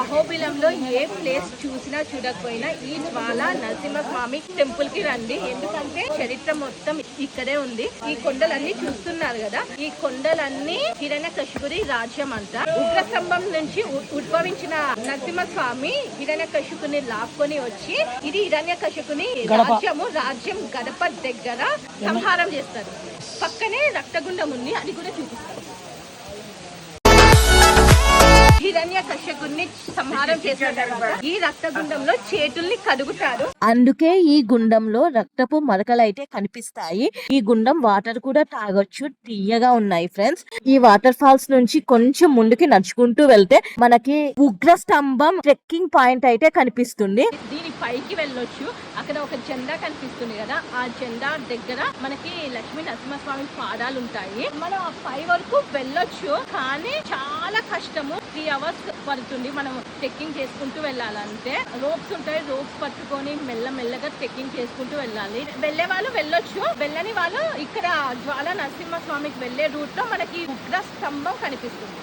అహోబిలంలో ఏ place చూసినా చూడకపోయినా ఈ జ్వాల నరసింహస్వామి టెంపుల్కి రండి. ఎందుకంటే చరిత్ర మొత్తం ఇక్కడే ఉంది. ఈ కొండలన్నీ చూస్తున్నారు కదా. ఈ కొండలన్నీ హిరణ్య కశిపురి రాజ్యం అంట. ఉగ్రస్తంభం నుంచి ఉద్భవించిన నరసింహస్వామి హిరణ్య కశిపుని లాక్కొని వచ్చి ఇది హిరణ్య కశిపుని రాజ్యము. రాజ్యం గడప దగ్గర సంహారం చేస్తారు. పక్కనే రక్తగుండం ఉంది. అది కూడా చూపిస్తారు. హిరణ్య సంహారం చేసిన తర్వాత ఈ రక్తగుండంలో చేతుల్ని కడుగుతారు అందుకే ఈ గుండంలో రక్తపు మరకలైతే కనిపిస్తాయి. ఈ గుండం వాటర్ కూడా తాగొచ్చు తీయగా ఉన్నాయి ఫ్రెండ్స్. ఈ వాటర్ ఫాల్స్ నుంచి కొంచెం ముందుకి నడుచుకుంటూ వెళ్తే మనకి ఉగ్ర స్తంభం ట్రెక్కింగ్ పాయింట్ అయితే కనిపిస్తుంది. పైకి వెళ్ళొచ్చు. అక్కడ ఒక జెండా కనిపిస్తుంది కదా ఆ జెండా దగ్గర మనకి లక్ష్మీ నరసింహస్వామి పాదాలు ఉంటాయి. మనం ఆ పై వరకు వెళ్ళొచ్చు కానీ చాలా కష్టము. త్రీ అవర్స్ పడుతుంది మనం ట్రెక్కింగ్ చేసుకుంటూ వెళ్ళాలంటే. రోప్స్ ఉంటాయి రోప్స్ పట్టుకొని మెల్ల మెల్లగా ట్రెక్కింగ్ చేసుకుంటూ వెళ్ళాలి. వెళ్ళే వాళ్ళు వెళ్ళొచ్చు. వెళ్ళని వాళ్ళు ఇక్కడ జ్వాల నరసింహస్వామికి వెళ్ళే రూట్లో మనకి ఉగ్ర స్తంభం కనిపిస్తుంది.